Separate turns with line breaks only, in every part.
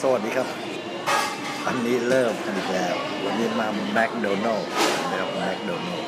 สวัสดีครับ อันนี้เริ่มกันอีกแล้ว วันนี้มาแมคโดนัลล์นะครับแมคโดนัลล์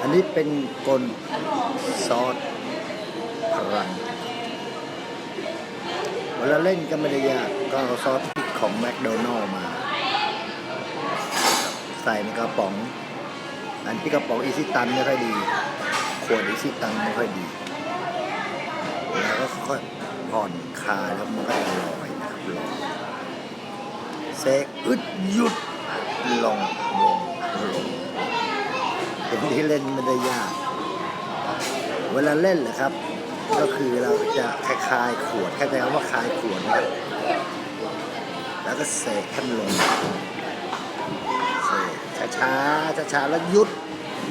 อันนี้เป็นกลซอสพลังเวลาเล่นก็ไม่ได้ยาก ก็เอาซอสพริกของแมคโดนัลล์มา ใส่ในกระป๋อง อันที่กระป๋องอีซิตันไม่ค่อยดี ขวดอีซิตันไม่ค่อยดี แล้วก็ค่อยผ่อนคลายแล้วมันก็จะลอย ลอยเซกอึดหยุดลงลงลงตรงที่เล่นไม่ได้ยาก เวลาเล่นเหรอครับ ก็คือเราจะคลายขวดแค่ใจคำว่าคลายขวดนะครับ แล้วก็เสกให้มันลงเสกช้าๆช้าๆแล้วหยุด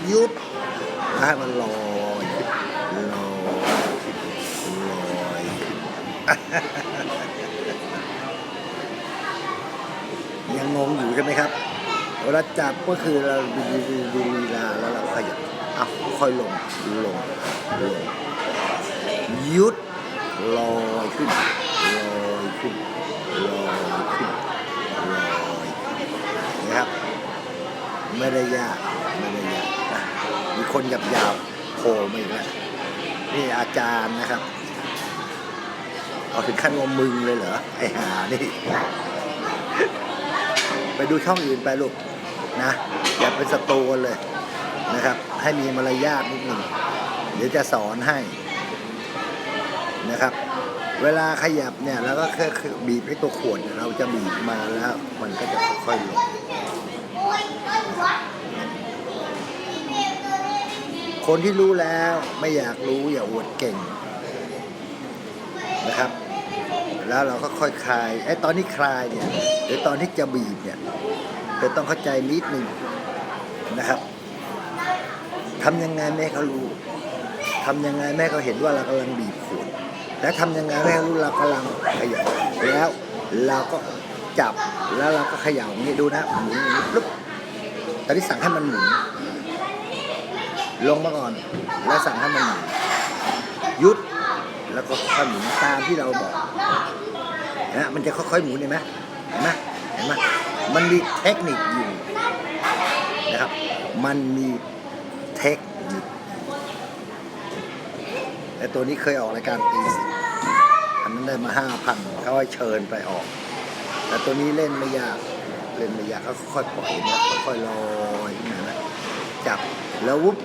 หยุดแล้วให้มันลอยลอยลอย ยังงงอยู่ใช่ไหมครับเวลาจับก็คือเราดูดูดูลีลาแล้วเราขยับอ้าวค่อยลงลงลงหยุดลอยขึ้นลอยขึ้นลอยขึ้นลอยนะครับ ไม่ได้ยากไม่ได้ยากนะมีคนหยาบยาบๆโผล่มาอีกแล้วนี่อาจารย์นะครับ เอาถึงขั้นว่ามึงเลยเหรอ ไอ้หานี่ ไปดูช่องอื่นไปลูกนะ อย่าเป็นศัตรูกันเลยนะครับ ให้มีมารยาทนิดหนึ่งเดี๋ยวจะสอนให้นะครับ เวลาขยับเนี่ยเราก็แค่บีบให้ตัวขวดเราจะบีบมาแล้วมันก็จะค่อยๆลงคนที่รู้แล้วไม่อยากรู้อย่าอวดเก่งนะครับ แล้วเราก็ค่อยคลายไอ้ตอนนี้คลายเนี่ยหรือตอนที่จะบีบเนี่ย เธอต้องเข้าใจนิดหนึ่งนะครับทำยังไงแม่เขารู้ทำยังไงแม่เขาเห็นว่าเรากำลังบีบขวดและทำยังไงแม่รู้เรากำลังขยับแล้วเราก็จับแล้วเราก็ขย่าอย่างนี้ดูนะหมุนอย่างนี้ปุ๊บตอนนี้สั่งให้มันหมุนลงมาก่อนแล้วสั่งให้มันหมุนยุดแล้วก็ค่อยหมุนตามที่เราบอกนะมันจะค่อยๆหมุนเห็นไหมเห็นไหมเห็นไหม มันมีเทคนิคอยู่นะครับ มันมีเทคนิคแต่ตัวนี้เคยออกรายการตีสิบอันนั้นได้มาห้าพันเขาให้เชิญไปออก แต่ตัวนี้เล่นไม่ยาก เล่นไม่ยากเขาค่อยปล่อยนะค่อยลอยขึ้นมานะจับแล้ววุบ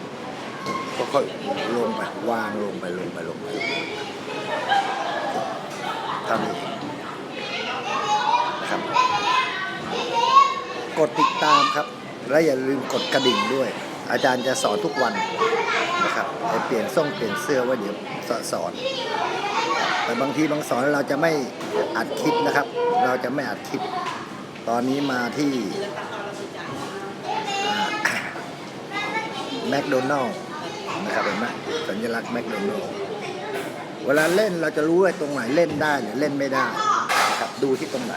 ก็ค่อยลงไปวางลงไปลงไปลงไปทำเองนะครับ กดติดตามครับ และอย่าลืมกดกระดิ่งด้วย อาจารย์จะสอนทุกวันนะครับเปลี่ยนส่งเปลี่ยนเสื้อว่าเดี๋ยวสอน แต่บางทีบางสอนเราจะไม่อัดคลิปนะครับ เราจะไม่อัดคลิป ตอนนี้มาที่แมคโดนัลล์นะครับเห็นไหมสัญลักษณ์แมคโดนัลล์เวลาเล่นเราจะรู้ว่าตรงไหนเล่นได้หรือเล่นไม่ได้นะครับดูที่ตรงไหน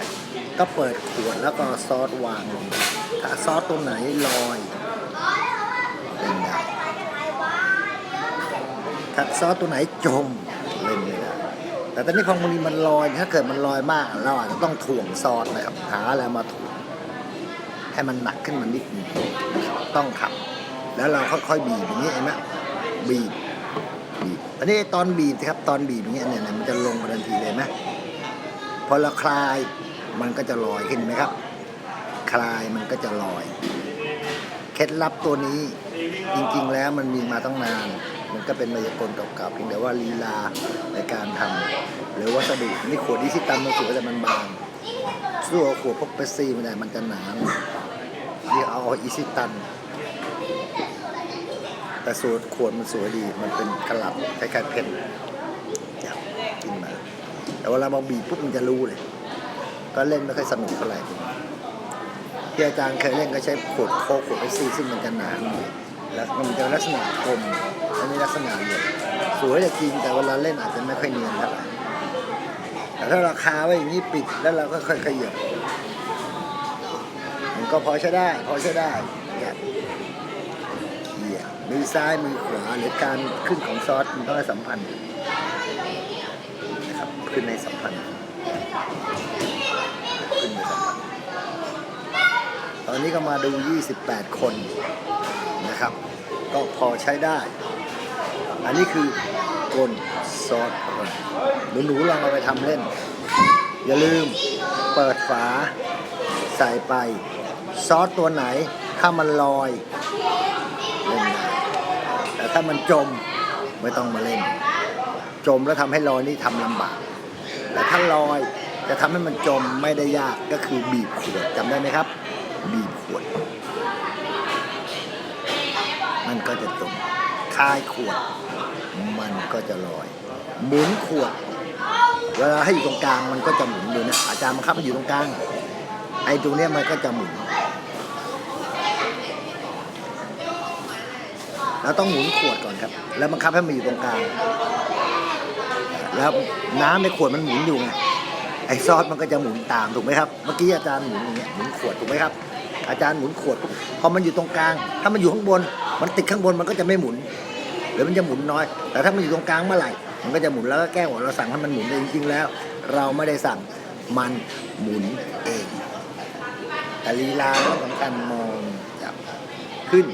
ก็เปิดขวดแล้วก็ซอสวางลงถ้าซอสตรงไหนลอยเล่นได้ถ้าซอสตัวไหนจมเล่นไม่ได้แต่ตอนนี้พอบางทีมันลอยถ้าเกิดมันลอยมากเราอาจจะต้องถ่วงซอสนะครับหาอะไรมาถ่วงให้มันหนักขึ้นมานิดนึงต้องขับ แล้วเราค่อยๆบีบอย่างนี้เห็นไหมบีบบีบอันนี้ตอนบีบนะครับตอนบีบอย่างเงี้ยเนี่ยเนี่ยมันจะลงมาทันทีเลยไหมพอเราคลาย มันก็จะลอยขึ้นไหมครับ คลายมันก็จะลอย เคล็ดลับตัวนี้จริงๆแล้วมันมีมาตั้งนาน มันก็เป็นมายากลเก่าๆเพียงแต่ว่าลีลาในการทำหรือวัสดุนี่ขวดดิจิตัลมันสวยแต่มันบางสู้ขวดพวกเปซี่ไม่ได้มันจะหนาที่เอาอีซิตันแต่สูตรขวดมันสวยดี มันเป็นกลับคล้ายๆเพชรจับกินมา แต่เวลามาบีบปุ๊บมันจะรู้เลย ก็เล่นไม่ค่อยสนุกเท่าไหร่ที่อาจารย์เคยเล่นก็ใช้ขวดโคกขวดเอซี่ซึ่งมันจะหนาหน่อยแล้วมันจะลักษณะกลมอันนี้ลักษณะเหลี่ยมสวยแต่จริงแต่เวลาเล่นอาจจะไม่ค่อยเนียนเท่าไหร่แต่ถ้าราคาไว้อย่างนี้ปิดแล้วเราก็ค่อยขยับมันก็พอใช้ได้ พอใช้ได้เนี่ยเขี่ยมือซ้ายมือขวาหรือการขึ้นของซอสมันต้องให้สัมพันธ์นะครับขึ้นในสัมพันธ์ วันนี้ก็มาดู 28 คนนะครับ ก็พอใช้ได้ อันนี้คือกลซอสหนูๆลองเอาไปทำเล่น อย่าลืมเปิดฝาใส่ไป ซอสตัวไหน ถ้ามันลอยเล่นได้แต่ถ้ามันจมไม่ต้องมาเล่น จมแล้วทำให้ลอยนี่ทำลำบาก แต่ถ้าลอยจะทำให้มันจมไม่ได้ยากก็คือบีบขวดจำได้ไหมครับ บีบขวด มันก็จะจมคายขวด มันก็จะลอย หมุนขวด เวลาให้อยู่ตรงกลางมันก็จะหมุนดูนะ อาจารย์บังคับให้อยู่ตรงกลาง ไอ้ตรงเนี้ยมันก็จะหมุนเราต้องหมุนขวดก่อนครับ แล้วบังคับให้มันอยู่ตรงกลาง แล้วน้ำในขวดมันหมุนอยู่ไงไอ้ซอสมันก็จะหมุนตามถูกไหมครับ เมื่อกี้อาจารย์หมุนอย่างเงี้ยหมุนขวดถูกไหมครับ อาจารย์หมุนขวดพอมันอยู่ตรงกลาง ถ้ามันอยู่ข้างบน มันติดข้างบนมันก็จะไม่หมุนหรือมันจะหมุนน้อย แต่ถ้ามันอยู่ตรงกลางเมื่อไหร่ มันก็จะหมุนแล้วก็แก้หัวเราสั่งให้มันหมุนแต่จริงๆแล้ว เราไม่ได้สั่งมันหมุนเองแต่ลีลาก็สำคัญมองจับขึ้น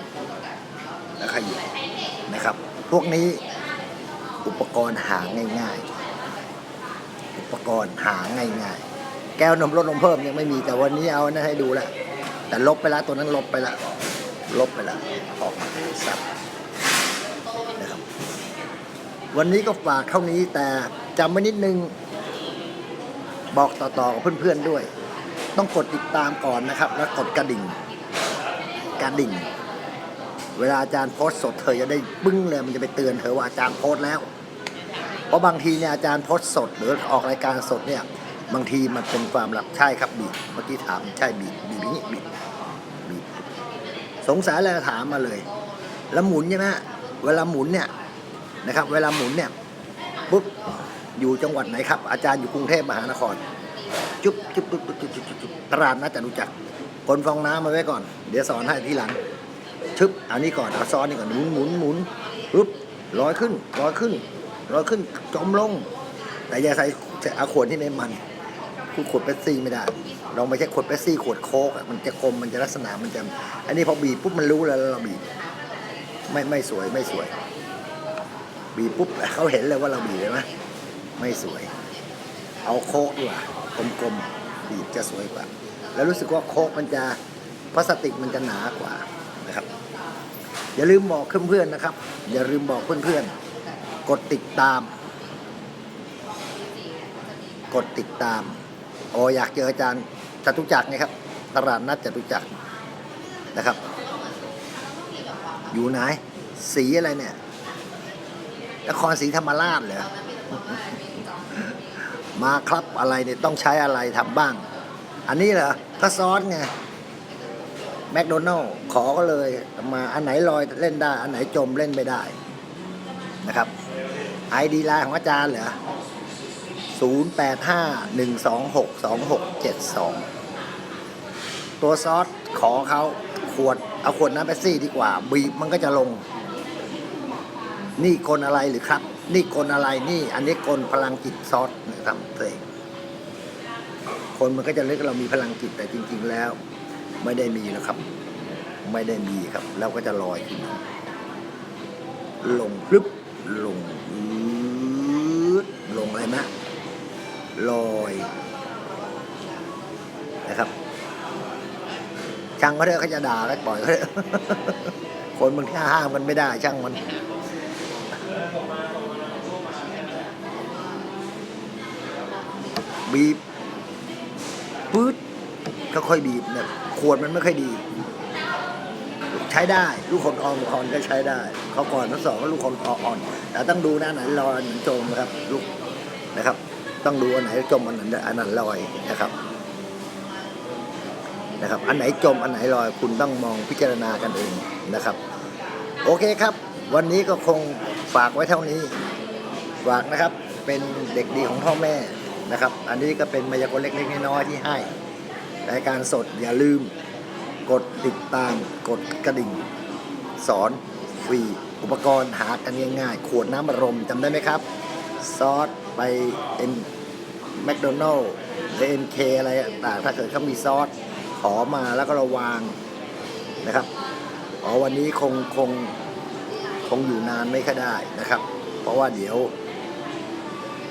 แล้วขยับนะครับ พวกนี้อุปกรณ์หาง่ายๆ อุปกรณ์หาง่ายๆ แก้วนมลดนมเพิ่มยังไม่มีแต่วันนี้เอานนั้นให้ดูแล้ว แต่ลบไปแล้วตัวนั้นลบไปแล้วลบไปแล้วออกมาสับนะครับ วันนี้ก็ฝากเท่านี้แต่จำไว้นิดนึง บอกต่อๆกับเพื่อนๆด้วย ต้องกดติดตามก่อนนะครับ แล้วกดกระดิ่ง กระดิ่ง เวลาอาจารย์โพสต์สดเธอจะได้ปึ้งเลยมันจะไปเตือนเธอว่าอาจารย์โพสต์แล้ว เพราะบางทีเนี่ยอาจารย์โพสต์สดหรือออกรายการสดเนี่ย บางทีมันเป็นความลับใช่ครับบีบเมื่อกี้ถามใช่บีบบีบอย่างนี้บีบบีบสงสัยอะไรถามมาเลย แล้วหมุนใช่ไหมเวลาหมุนเนี่ยนะครับ เวลาหมุนเนี่ยปุ๊บอยู่จังหวัดไหนครับ อาจารย์อยู่กรุงเทพมหานคร จุ๊บจุ๊บจุ๊บจุ๊บจุ๊บจุ๊บจุ๊บตลาดนะจะรู้จักคนฟองน้ำมาไว้ก่อน เดี๋ยวสอนให้ทีหลัง ชึบเอานี้ก่อนเอาซ้อนนี่ก่อนหมุนหมุนหมุนปุ๊บลอยขึ้นลอยขึ้นลอยขึ้นจมลง แต่อย่าใส่เอาขวดที่ในมัน คือขวดเป๊ปซี่ไม่ได้ ลองไม่ใช่ขวดเป๊ปซี่ขวดโค้กอะมันจะกลมมันจะลักษณะมันจะ อันนี้พอบีบปุ๊บมันรู้แล้วแล้วเราบีบไม่ไม่สวยไม่สวย บีบปุ๊บเขาเห็นเลยว่าเราบีบเลยไหมไม่สวย เอาโค้กดีกว่ากลมๆบีบจะสวยกว่า แล้วรู้สึกว่าโค้กมันจะพลาสติกมันจะหนากว่านะครับ อย่าลืมบอกเพื่อนๆนะครับ อย่าลืมบอกเพื่อนๆกดติดตาม กดติดตาม โออยากเจออาจารย์จตุจักรนะครับ ตลาดนัดจตุจักรนะครับ อยู่ไหน สีอะไรเนี่ยนครศรีธรรมราชเหรอมาครับอะไรเนี่ยต้องใช้อะไรทำบ้าง อันนี้เหรอก็ซอสไงแมคโดนัลล์ขอก็เลยมาอันไหนลอยเล่นได้ อันไหนจมเล่นไม่ได้นะครับไอดีไลน์ของอาจารย์เหรอ 0 8 5 1 2 6 2 6 7 2 ตัวซอสขอเขาขวด เอาขวดน้ำเปปซี่ดีกว่า บีบมันก็จะลง นี่กลอะไรหรือครับ นี่กลอะไรนี่ อันนี้กลพลังจิตซอสนะครับเองคนมันก็จะเรียกเรามีพลังจิตแต่จริง ๆ แล้ว ไม่ได้มีแล้วครับ ไม่ได้มีครับ แล้วก็จะลอยขึ้นมาลงพลึบลงอืดลงอะไรนะ ลอยนะครับช่างเขาเถอะเขาจะด่าก็ปล่อยเขาเถอะคนมันห้ามมันไม่ได้ช่างมันบีบปื๊ดก็ค่อยบีบเนี่ยขวดมันไม่ค่อยดี ใช้ได้ ลูกคนอ่อนคอนก็ใช้ได้ เขาก่อนทั้งสองก็ลูกคนอ่อนแต่ต้องดูนะอันไหนลอยอันไหนจมนะครับ ลูกนะครับ ต้องดูอันไหนจมอันไหนอันไหนลอยนะครับนะครับ อันไหนจมอันไหนลอยคุณต้องมองพิจารณากันเองนะครับ โอเคครับ วันนี้ก็คงฝากไว้เท่านี้ฝากนะครับเป็นเด็กดีของพ่อแม่นะครับ อันนี้ก็เป็นมายากลเล็กๆน้อยๆที่ให้รายการสดอย่าลืมกดติดตามกดกระดิ่ง สอนฟรี อุปกรณ์หากันง่ายๆขวดน้ำบัดลมจำได้ไหมครับ ซอส ไปเอ็มแมคโดนัลล์เอ็มเคอะไรต่างถ้าเกิดเขามีซอสขอมาแล้วก็เระวางนะครับอ๋อวันนี้คงคงคงอยู่นานไม่ค่อยได้นะครับ เพราะว่าเดี๋ยว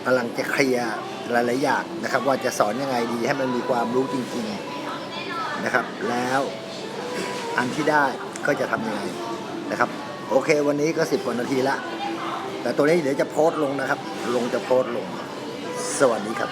กำลังจะเคลียร์หลายๆอย่างนะครับ ว่าจะสอนยังไงดีให้มันมีความรู้จริงๆนะครับ แล้วอันที่ได้ก็จะทำยังไงนะครับ โอเค วันนี้ก็สิบกว่านาทีละ แต่ตัวนี้เดี๋ยวจะโพสต์ลงนะครับ ลงจะโพสต์ลง สวัสดีครับ